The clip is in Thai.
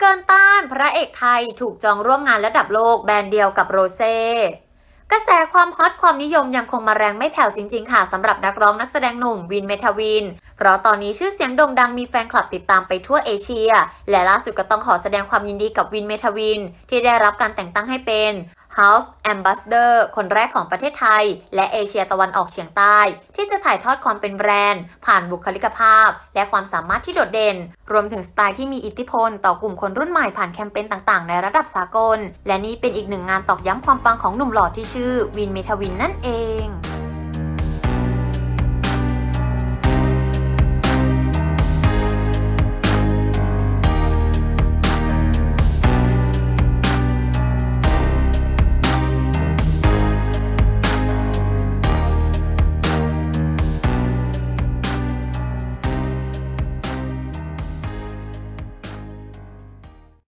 เกินต้าน พระเอกไทยถูกจองร่วมงานระดับโลกแบรนด์เดียวกับโรเซ่กระแสความฮอตความนิยมยังคงมาแรงไม่แผ่วจริงๆ ค่ะสำหรับนักร้องนักแสดงหนุ่มวินเมทาวิน เพราะตอนนี้ชื่อเสียงโด่งดังมีแฟนคลับติดตามไปทั่วเอเชีย และล่าสุดก็ต้องขอแสดงความยินดีกับวินเมทาวิน ที่ได้รับการแต่งตั้งให้เป็น House Ambassador คนแรกของประเทศไทย และเอเชียตะวันออกเฉียงใต้ ที่จะถ่ายทอดความเป็นแบรนด์ ผ่านบุคลิกภาพ และความสามารถที่โดดเด่น รวมถึงสไตล์ที่มีอิทธิพล ต่อกลุ่มคนรุ่นใหม่ผ่านแคมเปญต่างๆ ในระดับสากล และนี่เป็นอีกหนึ่งงานตอกย้ำความปังของหนุ่มหล่อที่ชื่อวินเมทาวินนั่นเอง